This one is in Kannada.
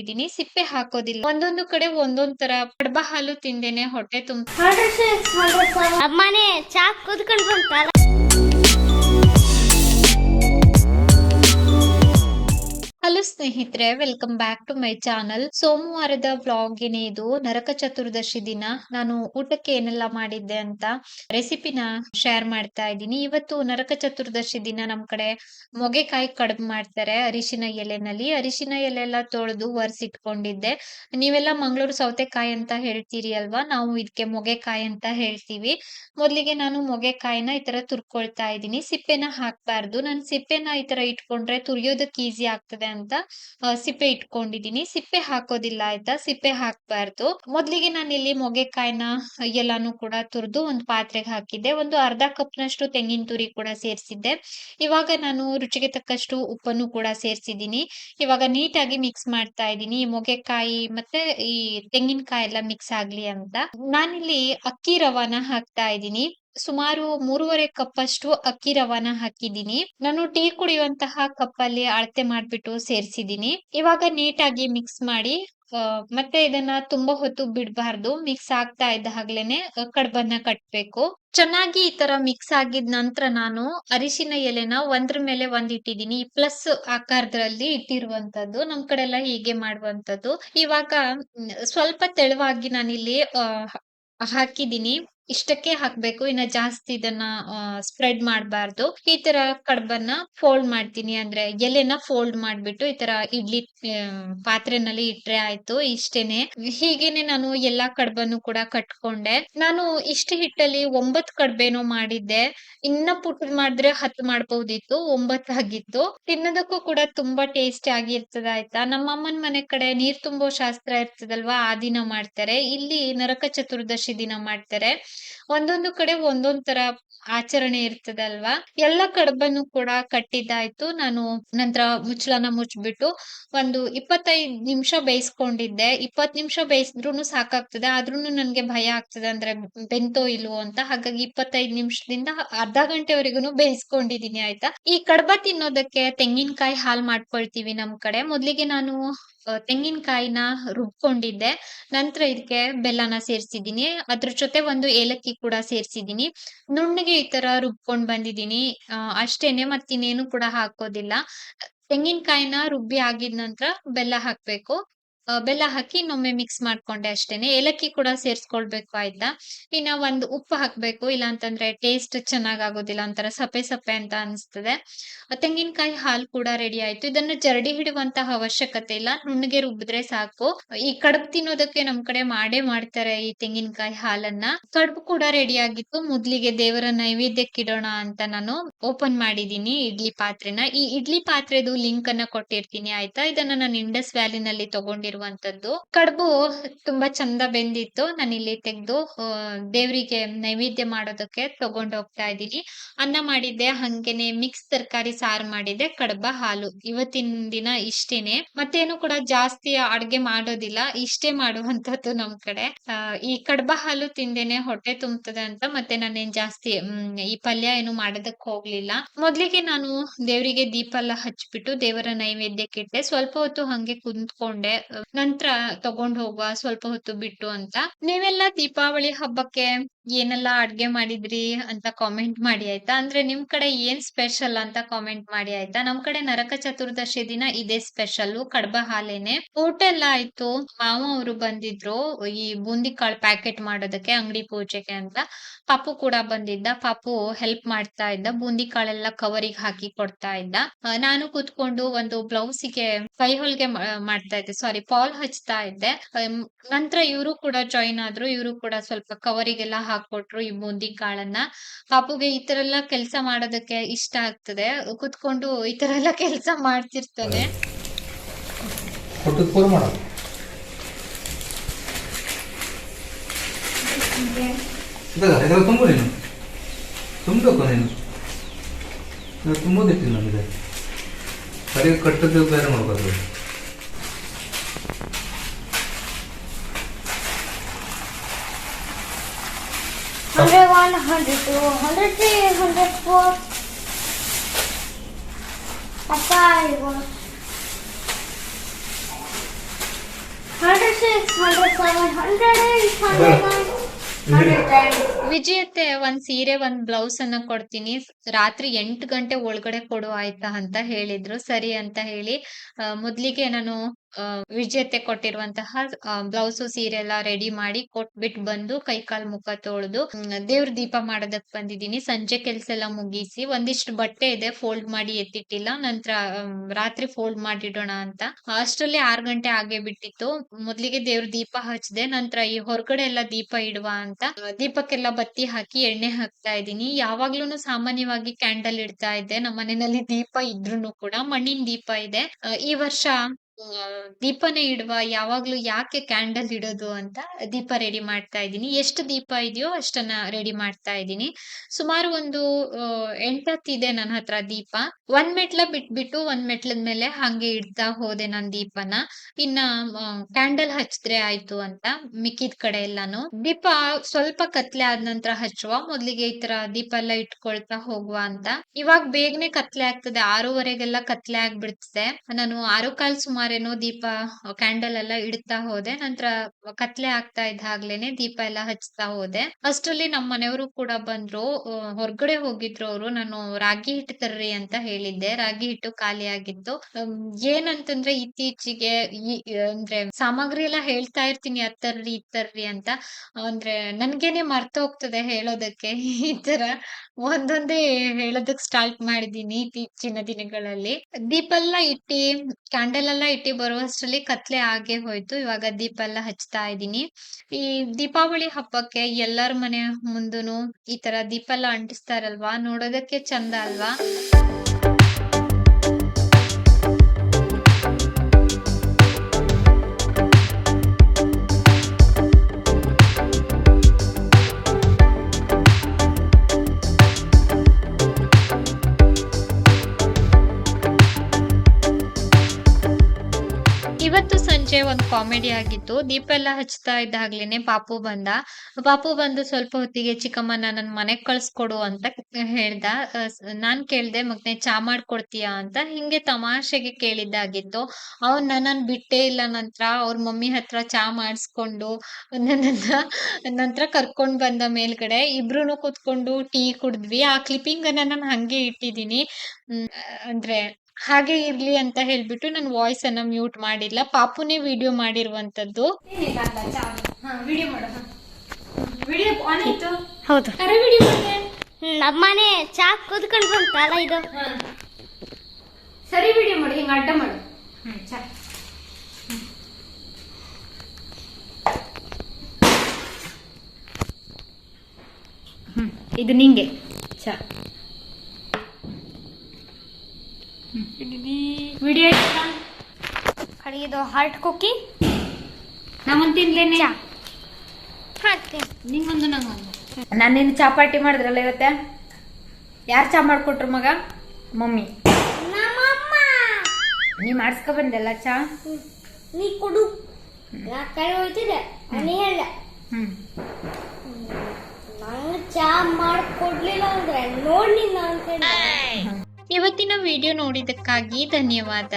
ಇದೀನಿ ಸಿಪ್ಪೆ ಹಾಕೋದಿಲ್ಲ. ಒಂದೊಂದು ಕಡೆ ಒಂದೊಂದ್ ತರ ಪಡ್ಬ ಹಾಲು ತಿಂದೇನೆ, ಹೊಟ್ಟೆ ತುಂಬ ಅಮ್ಮನೇ, ಚಾ ಕುದ್ಕೊಂಡ್ ಬಂತಲ್ಲ ಹಲೋ ಸ್ನೇಹಿತರೆ welcome back to my channel ಸೋಮವಾರದ ವ್ಲಾಗ್ ಇದು ನರಕ ಚತುರ್ದಶಿ ದಿನ. ನಾನು ಊಟಕ್ಕೆ ಏನೆಲ್ಲ ಮಾಡಿದ್ದೆ ಅಂತ ರೆಸಿಪಿನ ಶೇರ್ ಮಾಡ್ತಾ ಇದ್ದೀನಿ. ಇವತ್ತು ನರಕ ಚತುರ್ದಶಿ ದಿನ ನಮ್ ಕಡೆ ಮೊಗೆಕಾಯಿ ಕಡುಬು ಮಾಡ್ತಾರೆ ಅರಿಶಿನ ಎಲೆನಲ್ಲಿ. ಅರಿಶಿನ ಎಲೆ ಎಲ್ಲ ತೊಳೆದು ಒರೆಸಿಟ್ಕೊಂಡಿದ್ದೆ. ನೀವೆಲ್ಲ ಮಂಗಳೂರು ಸೌತೆಕಾಯಿ ಅಂತ ಹೇಳ್ತೀರಿ ಅಲ್ವಾ? ನಾವು ಇದಕ್ಕೆ ಮೊಗೆಕಾಯಿ ಅಂತ ಹೇಳ್ತೀವಿ. ಮೊದಲಿಗೆ ನಾನು ಮೊಗೆಕಾಯಿನ ಈ ತರ ತುರ್ಕೊಳ್ತಾ ಇದ್ದೀನಿ. ಸಿಪ್ಪೆನ ಹಾಕ್ಬಾರ್ದು. ನಾನು ಸಿಪ್ಪೆನ ಈ ತರ ಇಟ್ಕೊಂಡ್ರೆ ತುರಿಯೋದಕ್ಕೆ ಈಸಿ ಆಗ್ತದೆ ಅಂತ ಸಿಪ್ಪೆ ಇಟ್ಕೊಂಡಿದೀನಿ ಸಿಪ್ಪೆ ಹಾಕೋದಿಲ್ಲ ಆಯ್ತಾ? ಸಿಪ್ಪೆ ಹಾಕ್ಬಾರ್ದು. ಮೊದ್ಲಿಗೆ ನಾನು ಇಲ್ಲಿ ಮೊಗೆಕಾಯಿನ ಎಲ್ಲಾನು ಕೂಡ ತುರಿದು ಒಂದು ಪಾತ್ರೆಗೆ ಹಾಕಿದ್ದೆ. ಒಂದು ಅರ್ಧ ಕಪ್ ನಷ್ಟು ತೆಂಗಿನ ತುರಿ ಕೂಡ ಸೇರಿಸಿದ್ದೆ. ಇವಾಗ ನಾನು ರುಚಿಗೆ ತಕ್ಕಷ್ಟು ಉಪ್ಪನ್ನು ಕೂಡ ಸೇರಿಸಿದ್ದೀನಿ. ಇವಾಗ ನೀಟಾಗಿ ಮಿಕ್ಸ್ ಮಾಡ್ತಾ ಇದ್ದೀನಿ. ಮೊಗೆಕಾಯಿ ಮತ್ತೆ ಈ ತೆಂಗಿನಕಾಯಿ ಎಲ್ಲ ಮಿಕ್ಸ್ ಆಗ್ಲಿ ಅಂತ. ನಾನಿಲ್ಲಿ ಅಕ್ಕಿ ರವಾನ ಹಾಕ್ತಾ ಇದ್ದೀನಿ. ಸುಮಾರು ಮೂರುವರೆ ಕಪ್ ಅಷ್ಟು ಅಕ್ಕಿ ರವಾನ ಹಾಕಿದ್ದೀನಿ. ನಾನು ಟೀ ಕುಡಿಯುವಂತಹ ಕಪ್ ಅಲ್ಲಿ ಅಳತೆ ಮಾಡ್ಬಿಟ್ಟು ಸೇರಿಸಿದ್ದೀನಿ. ಇವಾಗ ನೀಟಾಗಿ ಮಿಕ್ಸ್ ಮಾಡಿ ಮತ್ತೆ ಇದನ್ನ ತುಂಬಾ ಹೊತ್ತು ಬಿಡಬಾರ್ದು. ಮಿಕ್ಸ್ ಆಗ್ತಾ ಇದ್ದ ಹಾಗ್ಲೇನೆ ಕಡ್ಬನ್ನ ಕಟ್ಬೇಕು. ಚೆನ್ನಾಗಿ ಈ ತರ ಮಿಕ್ಸ್ ಆಗಿದ ನಂತರ ನಾನು ಅರಿಶಿನ ಎಲೆನ ಒಂದ್ರ ಮೇಲೆ ಒಂದ್ ಇಟ್ಟಿದೀನಿ ಪ್ಲಸ್ ಆಕಾರದಲ್ಲಿ ಇಟ್ಟಿರುವಂತದ್ದು, ನಮ್ ಕಡೆ ಎಲ್ಲ ಹೀಗೆ ಮಾಡುವಂತದ್ದು. ಇವಾಗ ಸ್ವಲ್ಪ ತೆಳುವಾಗಿ ನಾನಿಲ್ಲಿ ಅಹ್ ಹಾಕಿದೀನಿ ಇಷ್ಟಕ್ಕೆ ಹಾಕ್ಬೇಕು. ಇನ್ನ ಜಾಸ್ತಿ ಇದನ್ನ ಸ್ಪ್ರೆಡ್ ಮಾಡಬಾರ್ದು. ಈ ತರ ಕಡ್ಬನ್ನ ಫೋಲ್ಡ್ ಮಾಡ್ತೀನಿ. ಅಂದ್ರೆ ಎಲೆನ ಫೋಲ್ಡ್ ಮಾಡ್ಬಿಟ್ಟು ಈ ತರ ಇಡ್ಲಿ ಪಾತ್ರೆನಲ್ಲಿ ಇಟ್ರೆ ಆಯ್ತು ಇಷ್ಟೇನೆ. ಹೀಗೇನೆ ನಾನು ಎಲ್ಲಾ ಕಡ್ಬನ್ನು ಕೂಡ ಕಟ್ಕೊಂಡೆ. ನಾನು ಇಷ್ಟು ಹಿಟ್ಟಲ್ಲಿ ಒಂಬತ್ ಕಡ್ಬೇನೋ ಮಾಡಿದ್ದೆ. ಇನ್ನ ಪುಟ್ಟ ಮಾಡಿದ್ರೆ ಹತ್ತು ಮಾಡ್ಬೋದಿತ್ತು ಒಂಬತ್ ಆಗಿತ್ತು. ತಿನ್ನೋದಕ್ಕೂ ಕೂಡ ತುಂಬಾ ಟೇಸ್ಟಿ ಆಗಿರ್ತದ ಆಯ್ತಾ? ನಮ್ಮ ಅಮ್ಮನ ಮನೆ ಕಡೆ ನೀರ್ ತುಂಬೋ ಶಾಸ್ತ್ರ ಇರ್ತದಲ್ವಾ? ಆ ದಿನ ಮಾಡ್ತಾರೆ. ಇಲ್ಲಿ ನರಕ ಚತುರ್ದಶಿ ದಿನ ಮಾಡ್ತಾರೆ. ಒಂದೊಂದು ಕಡೆ ಒಂದೊಂದ್ ತರ ಆಚರಣೆ ಇರ್ತದಲ್ವಾ? ಎಲ್ಲ ಕಡಬನ್ನು ಕೂಡ ಕಟ್ಟಿದ್ದಾಯ್ತು. ನಾನು ನಂತರ ಮುಚ್ಚಳನ ಮುಚ್ಬಿಟ್ಟು ಒಂದು ಇಪ್ಪತ್ತೈದ್ ನಿಮಿಷ ಬೇಯಿಸ್ಕೊಂಡಿದ್ದೆ. ಇಪ್ಪತ್ ನಿಮಿಷ ಬೇಯಿಸಿದ್ರು ಸಾಕಾಗ್ತದೆ. ಆದ್ರೂನು ನನ್ಗೆ ಭಯ ಆಗ್ತದೆ. ಅಂದ್ರೆ ಬೆಂತೋ ಇಲ್ವೋ ಅಂತ. ಹಾಗಾಗಿ ಇಪ್ಪತ್ತೈದ್ ನಿಮಿಷದಿಂದ ಅರ್ಧ ಗಂಟೆವರೆಗೂ ಬೇಯಿಸ್ಕೊಂಡಿದೀನಿ, ಆಯ್ತಾ? ಈ ಕಡ್ಬ ತಿನ್ನೋದಕ್ಕೆ ತೆಂಗಿನಕಾಯಿ ಹಾಲ್ ಮಾಡ್ಕೊಳ್ತೀವಿ ನಮ್ ಕಡೆ. ಮೊದ್ಲಿಗೆ ನಾನು ತೆಂಗಿನಕಾಯಿನ ರುಬ್ಕೊಂಡಿದ್ದೆ. ನಂತರ ಇದಕ್ಕೆ ಬೆಲ್ಲನ ಸೇರಿಸಿದ್ದೀನಿ. ಅದ್ರ ಜೊತೆ ಒಂದು ಏಲಕ್ಕಿ ಕೂಡ ಸೇರಿಸಿದ್ದೀನಿ. ನುಣ್ಣಗೆ ಈ ತರ ರುಬ್ಕೊಂಡ್ ಬಂದಿದ್ದೀನಿ. ಅಷ್ಟೇನೆ ಮತ್ತಿನ್ನೇನು ಕೂಡ ಹಾಕೋದಿಲ್ಲ. ತೆಂಗಿನಕಾಯಿನ ರುಬ್ಬಿ ಆಗಿದ ನಂತರ ಬೆಲ್ಲ ಹಾಕ್ಬೇಕು. ಬೆಲ್ಲ ಹಾಕಿ ಇನ್ನೊಮ್ಮೆ ಮಿಕ್ಸ್ ಮಾಡ್ಕೊಂಡೆ ಅಷ್ಟೇನೆ. ಏಲಕ್ಕಿ ಕೂಡ ಸೇರಿಸ್ಕೊಳ್ಬೇಕು ಆಯ್ತಾ? ಇನ್ನ ಒಂದು ಉಪ್ಪು ಹಾಕ್ಬೇಕು. ಇಲ್ಲ ಅಂತಂದ್ರೆ ಟೇಸ್ಟ್ ಚೆನ್ನಾಗ್ ಆಗೋದಿಲ್ಲ ಒಂಥರ ಸಪ್ಪೆ ಸಪ್ಪೆ ಅಂತ ಅನ್ಸ್ತದೆ. ತೆಂಗಿನಕಾಯಿ ಹಾಲು ಕೂಡ ರೆಡಿ ಆಯ್ತು. ಇದನ್ನ ಜರಡಿ ಹಿಡುವಂತಹ ಅವಶ್ಯಕತೆ ಇಲ್ಲ. ನುಣ್ಣಗೆ ರುಬ್ಬಿದ್ರೆ ಸಾಕು. ಈ ಕಡುಬು ತಿನ್ನೋದಕ್ಕೆ ನಮ್ ಕಡೆ ಮಾಡೇ ಮಾಡ್ತಾರೆ ಈ ತೆಂಗಿನಕಾಯಿ ಹಾಲನ್ನ. ಕಡುಬು ಕೂಡ ರೆಡಿ ಆಗಿತ್ತು. ಮೊದ್ಲಿಗೆ ದೇವರ ನೈವೇದ್ಯಕ್ಕಿಡೋಣ ಅಂತ ನಾನು ಓಪನ್ ಮಾಡಿದೀನಿ ಇಡ್ಲಿ ಪಾತ್ರೆನ. ಈ ಇಡ್ಲಿ ಪಾತ್ರೆದು ಲಿಂಕ್ ಅನ್ನ ಕೊಟ್ಟಿರ್ತೀನಿ ಆಯ್ತಾ? ಇದನ್ನ ನಾನು ಇಂಡಸ್ ವ್ಯಾಲಿನಲ್ಲಿ ತಗೊಂಡಿರುವಂತದ್ದು ಕಡುಬು ತುಂಬಾ ಚಂದ ಬೆಂದಿತ್ತು. ನಾನು ಇಲ್ಲಿ ತೆಗೆದು ದೇವರಿಗೆ ನೈವೇದ್ಯ ಮಾಡೋದಕ್ಕೆ ತಗೊಂಡ್ ಹೋಗ್ತಾ ಇದ್ದೀನಿ. ಅನ್ನ ಮಾಡಿದ್ದೆ, ಹಂಗೇನೆ ಮಿಕ್ಸ್ ತರಕಾರಿ, ಸಾರು ಮಾಡಿದ್ದೆ, ಕಡಬ, ಹಾಲು. ಇವತ್ತಿನ ದಿನ ಇಷ್ಟೇನೆ. ಮತ್ತೇನು ಕೂಡ ಜಾಸ್ತಿ ಅಡ್ಗೆ ಮಾಡೋದಿಲ್ಲ. ಇಷ್ಟೇ ಮಾಡುವಂತದ್ದು ನಮ್ ಕಡೆ. ಈ ಕಡಬ, ಹಾಲು ತಿಂದೇನೆ ಹೊಟ್ಟೆ ತುಂಬುತ್ತದೆ ಅಂತ. ಮತ್ತೆ ನಾನೇನ್ ಜಾಸ್ತಿ ಈ ಪಲ್ಯ ಏನು ಮಾಡೋದಕ್ ಹೋಗ್ಲಿಲ್ಲ. ಮೊದ್ಲಿಗೆ ನಾನು ದೇವರಿಗೆ ದೀಪ ಎಲ್ಲ ಹಚ್ಬಿಟ್ಟು ದೇವರ ನೈವೇದ್ಯಕ್ಕೆ ಇಟ್ಟೆ. ಸ್ವಲ್ಪ ಹೊತ್ತು ಹಂಗೆ ಕುಂತ್ಕೊಂಡೆ. ನಂತರ ತಗೊಂಡ್ ಹೋಗುವ ಸ್ವಲ್ಪ ಹೊತ್ತು ಬಿಟ್ಟು ಅಂತ ನೀವೆಲ್ಲ ದೀಪಾವಳಿ ಹಬ್ಬಕ್ಕೆ ಏನೆಲ್ಲ ಅಡ್ಗೆ ಮಾಡಿದ್ರಿ ಅಂತ ಕಾಮೆಂಟ್ ಮಾಡಿ ಆಯ್ತಾ? ಅಂದ್ರೆ ನಿಮ್ ಕಡೆ ಏನ್ ಸ್ಪೆಷಲ್ ಅಂತ ಕಾಮೆಂಟ್ ಮಾಡಿ ಆಯ್ತಾ? ನಮ್ ಕಡೆ ನರಕ ಚತುರ್ದಶಿ ದಿನ ಇದೇ ಸ್ಪೆಷಲ್ ಕಡ್ಬ ಹಾಲೇನೆ. ಊಟ ಎಲ್ಲ ಆಯ್ತು. ಮಾವ ಅವರು ಬಂದಿದ್ರು, ಈ ಬೂಂದಿ ಕಾಳು ಪ್ಯಾಕೆಟ್ ಮಾಡೋದಕ್ಕೆ, ಅಂಗಡಿ ಪೂಜೆಗೆ ಅಂತ. ಪಾಪು ಕೂಡ ಬಂದಿದ್ದ. ಪಾಪು ಹೆಲ್ಪ್ ಮಾಡ್ತಾ ಇದ್ದ. ಬೂಂದಿ ಕಾಳೆಲ್ಲ ಕವರಿಗೆ ಹಾಕಿ ಕೊಡ್ತಾ ಇದ್ದ. ನಾನು ಕೂತ್ಕೊಂಡು ಒಂದು ಬ್ಲೌಸಿಗೆ ಕೈ ಹೊಲ್ಗೆ ಮಾಡ್ತಾ ಇದ್ದೆ. ಸಾರಿ ಪಾಲ್ ಹಚ್ತಾ ಇದ್ದೆ. ನಂತರ ಇವರು ಕೂಡ ಜಾಯಿನ್ ಆದ್ರು. ಇವರು ಕೂಡ ಸ್ವಲ್ಪ ಕವರಿಗೆಲ್ಲ ಹಾಕೊಟ್ರು ಈ ಬೂಂದಿ ಕಾಳನ್ನ ಪಾಪುಗೆ ಈ ತರ ಎಲ್ಲಾ ಕೆಲ್ಸ ಮಾಡೋದಕ್ಕೆ ಇಷ್ಟ ಆಗ್ತದೆ. ಕುತ್ಕೊಂಡು ಈ ತರ ಎಲ್ಲಾ ಕೆಲ್ಸ ಮಾಡ್ತಿರ್ತಾನೆ ತುಂಬಬೇಕು ನೀನು. ತುಂಬೋದಿತ್ತು ನಮಗೆ ಸರಿ ಕಟ್ಟದ್ದು ಬೇರೆ ಮಾಡ್ಬೋದು. ವಿಜಯತೆ ಒಂದ್ ಸೀರೆ, ಒಂದ್ ಬ್ಲೌಸ್ ಅನ್ನ ಕೊಡ್ತೀನಿ. ರಾತ್ರಿ ಎಂಟು ಗಂಟೆ ಒಳಗಡೆ ಕೊಡು ಆಯ್ತಾ ಅಂತ ಹೇಳಿದ್ರು. ಸರಿ ಅಂತ ಹೇಳಿ ಮೊದ್ಲಿಗೆ ನಾನು ಆ, ವಿಜಯತೆ ಕೊಟ್ಟಿರುವಂತಹ ಬ್ಲೌಸು ಸೀರೆ ಎಲ್ಲ ರೆಡಿ ಮಾಡಿ ಕೊಟ್ಬಿಟ್ಟು ಬಂದು ಕೈ ಕಾಲ್ ಮುಖ ತೊಳೆದು ದೇವ್ರ ದೀಪ ಮಾಡೋದಕ್ ಬಂದಿದ್ದೀನಿ. ಸಂಜೆ ಕೆಲ್ಸ ಎಲ್ಲ ಮುಗಿಸಿ ಒಂದಿಷ್ಟು ಬಟ್ಟೆ ಇದೆ ಫೋಲ್ಡ್ ಮಾಡಿ ಎತ್ತಿಟ್ಟಿಲ್ಲ. ನಂತರ ರಾತ್ರಿ ಫೋಲ್ಡ್ ಮಾಡಿಡೋಣ ಅಂತ. ಅಷ್ಟರಲ್ಲಿ ಆರ್ ಗಂಟೆ ಆಗೇ ಬಿಟ್ಟಿತ್ತು. ಮೊದ್ಲಿಗೆ ದೇವ್ರ ದೀಪ ಹಚ್ಚಿದೆ. ನಂತರ ಈ ಹೊರಗಡೆ ಎಲ್ಲ ದೀಪ ಇಡುವ ಅಂತ ದೀಪಕ್ಕೆಲ್ಲ ಬತ್ತಿ ಹಾಕಿ ಎಣ್ಣೆ ಹಾಕ್ತಾ ಇದ್ದೀನಿ. ಯಾವಾಗ್ಲೂನು ಸಾಮಾನ್ಯವಾಗಿ ಕ್ಯಾಂಡಲ್ ಇಡ್ತಾ ಇದ್ದೆ. ನಮ್ಮ ಮನೆಯಲ್ಲಿ ದೀಪ ಇದ್ರು ಕೂಡ ಮಣ್ಣಿನ ದೀಪ ಇದೆ. ಈ ವರ್ಷ ದೀಪನೇ ಇಡುವ, ಯಾವಾಗ್ಲೂ ಯಾಕೆ ಕ್ಯಾಂಡಲ್ ಇಡೋದು ಅಂತ ದೀಪ ರೆಡಿ ಮಾಡ್ತಾ ಇದ್ದೀನಿ. ಎಷ್ಟು ದೀಪ ಇದೆಯೋ ಅಷ್ಟನ್ನ ರೆಡಿ ಮಾಡ್ತಾ ಇದ್ದೀನಿ. ಸುಮಾರು ಒಂದು ಎಂಟತ್ ಎಂಟತ್ತಿದೆ ನನ್ನ ಹತ್ರ ದೀಪ. ಒಂದ್ ಮೆಟ್ಲ ಬಿಟ್ಬಿಟ್ಟು ಒಂದ್ ಮೆಟ್ಲದ ಮೇಲೆ ಹಂಗೆ ಇಡ್ತಾ ಹೋದೆ ನನ್ ದೀಪನ. ಇನ್ನ ಕ್ಯಾಂಡಲ್ ಹಚ್ಚಿದ್ರೆ ಆಯ್ತು ಅಂತ ಮಿಕ್ಕಿದ ಕಡೆ ಎಲ್ಲಾನು. ದೀಪ ಸ್ವಲ್ಪ ಕತ್ಲೆ ಆದ ನಂತರ ಹಚ್ಚುವ. ಮೊದ್ಲಿಗೆ ಈ ತರ ದೀಪ ಎಲ್ಲ ಇಟ್ಕೊಳ್ತಾ ಹೋಗುವ ಅಂತ. ಇವಾಗ ಬೇಗನೆ ಕತ್ಲೆ ಆಗ್ತದೆ. ಆರೂವರೆಗೆಲ್ಲ ಕತ್ಲೆ ಆಗ್ಬಿಡ್ತದೆ. ನಾನು ಆರು ಕಾಲ್ ಸುಮಾರೇನೋ ದೀಪ ಕ್ಯಾಂಡಲ್ ಎಲ್ಲ ಇಡ್ತಾ ಹೋದೆ. ನಂತರ ಕತ್ಲೆ ಆಗ್ತಾ ಇದ್ದಾಗ್ಲೇನೆ ದೀಪ ಎಲ್ಲ ಹಚ್ತಾ ಹೋದೆ. ಅಷ್ಟರಲ್ಲಿ ನಮ್ಮ ಮನೆಯವರು ಕೂಡ ಬಂದ್ರು. ಹೊರಗಡೆ ಹೋಗಿದ್ರು ಅವರು. ನಾನು ರಾಗಿ ಹಿಟ್ಟು ತರ್ರಿ ಅಂತ ಹೇಳಿದ್ದೆ. ರಾಗಿ ಹಿಟ್ಟು ಖಾಲಿ ಆಗಿತ್ತು. ಏನಂತಂದ್ರೆ ಇತ್ತೀಚೆಗೆ ಈ, ಅಂದ್ರೆ ಸಾಮಗ್ರಿ ಎಲ್ಲ ಹೇಳ್ತಾ ಇರ್ತೀನಿ. ಅತ್ತರ್ರಿ ಇತ್ತರ್ರಿ ಅಂತ. ಅಂದ್ರೆ ನನ್ಗೇನೆ ಮರ್ತ ಹೋಗ್ತದೆ ಹೇಳೋದಕ್ಕೆ. ಈ ತರ ಒಂದೊಂದೇ ಹೇಳೋದಕ್ ಸ್ಟಾರ್ಟ್ ಮಾಡಿದೀನಿ ಇತ್ತೀಚಿನ ದಿನಗಳಲ್ಲಿ. ದೀಪ ಎಲ್ಲ ಇಟ್ಟಿ ಕ್ಯಾಂಡಲ್ ಎಲ್ಲ ಇಟ್ಟಿ ಬರುವಷ್ಟರಲ್ಲಿ ಕತ್ಲೆ ಆಗೇ ಹೋಯ್ತು. ಇವಾಗ ದೀಪ ಎಲ್ಲ ಹಚ್ತಾ ಇದ್ದೀನಿ. ಈ ದೀಪಾವಳಿ ಹಬ್ಬಕ್ಕೆ ಎಲ್ಲರ ಮನೆ ಮುಂದೂನು ಈ ತರ ದೀಪ ಎಲ್ಲ ಅಂಟಿಸ್ತಾರಲ್ವಾ? ನೋಡೋದಕ್ಕೆ ಚಂದ ಅಲ್ವಾ? ಇವತ್ತು ಒಂದು ಕಾಮಿಡಿ ಆಗಿತ್ತು. ದೀಪ ಎಲ್ಲ ಹಚ್ತಾ ಇದ್ದಾಗ್ಲೇನೆ ಪಾಪು ಬಂದ. ಪಾಪು ಬಂದು ಸ್ವಲ್ಪ ಹೊತ್ತಿಗೆ, ಚಿಕ್ಕಮ್ಮ ನನ್ನ ಮನೆಗ್ ಕಳ್ಸ್ಕೊಡು ಅಂತ ಹೇಳ್ದ. ನಾನ್ ಕೇಳ್ದೆ, ಮಗ್ನೆ, ಚಾ ಮಾಡ್ಕೊಡ್ತೀಯಾ ಅಂತ ಹಿಂಗೆ ತಮಾಷೆಗೆ ಕೇಳಿದ್ದಾಗಿತ್ತು. ಅವ್ನ್ ನನ್ನನ್ ಬಿಟ್ಟೇ ಇಲ್ಲ ನಂತರ. ಅವ್ರ ಮಮ್ಮಿ ಹತ್ರ ಚಾ ಮಾಡಿಸ್ಕೊಂಡು, ನನ್ನನ್ನ, ನಂತರ ಕರ್ಕೊಂಡ್ ಬಂದ ಮೇಲ್ಗಡೆ ಇಬ್ರು ಕೂತ್ಕೊಂಡು ಟೀ ಕುಡಿದ್ವಿ. ಆ ಕ್ಲಿಪ್ಪಿಂಗ್ ನಾನು ಹಂಗೆ ಇಟ್ಟಿದ್ದೀನಿ. ಅಂದ್ರೆ ಹಾಗೆ ಇರ್ಲಿ ಅಂತ ಹೇಳ್ಬಿಟ್ಟು ನಾನು ವಾಯ್ಸ್ ಅನ್ನ ಮ್ಯೂಟ್ ಮಾಡಿಲ್ಲ. ಪಾಪುನೇ ವಿಡಿಯೋ ಮಾಡಿರುವಂತದ್ದು. ಹೌದು. ಕರೆ ವಿಡಿಯೋ ಮಾಡಿದೆ? ನಮ್ಮನೆ ಚಾ ಕುದ್ಕೊಂಡು ಬಂತಲ್ಲ ಇದು? ಸರಿ ವಿಡಿಯೋ ಮಾಡಿ ಹಿಂಗ ಅಡ್ಡ ಮಾಡು. ಇದು ನಿಂಗೆ. ಚಾ. ವಿಡಿಯೋ ಕಡೆಗಿದು ಹಾರ್ಟ್ ಕುಕ್ಕಿ ನಾವೊಂದು ತಿನ್ಲೇನೆ ಹಾಕ್ತೀನಿ ನಿಂಗೊಂದು ನಂಗೊಂದು. ನಾನೇನು ಚಾಪಾಟಿ ಮಾಡಿದ್ರಲ್ಲ ಇವತ್ತೆ? ಯಾರು ಚಾ ಮಾಡಿಕೊಟ್ರು ಮಗ? ಮಮ್ಮಿ. ನಮ್ಮಮ್ಮ. ನೀ ಮಾಡಿಸ್ಕೊ ಬಂದಲ್ಲ ಚಾ? ನೀ ಕೊಡು. ಕೈ ಹೋಯ್ತಿದೆ ನೀ ಹೇಳ ನಂಗೆ ಚಾ ಮಾಡ್ಕೊಡ್ಲಿಲ್ಲ ಅಂದ್ರೆ ನೋಡ್ಲಿಲ್ಲ ನಿನ್ನ ಅನ್ಕೊಂಡೆ ಇವತ್ತಿನ ವಿಡಿಯೋ ನೋಡಿದ್ದಕ್ಕಾಗಿ ಧನ್ಯವಾದ.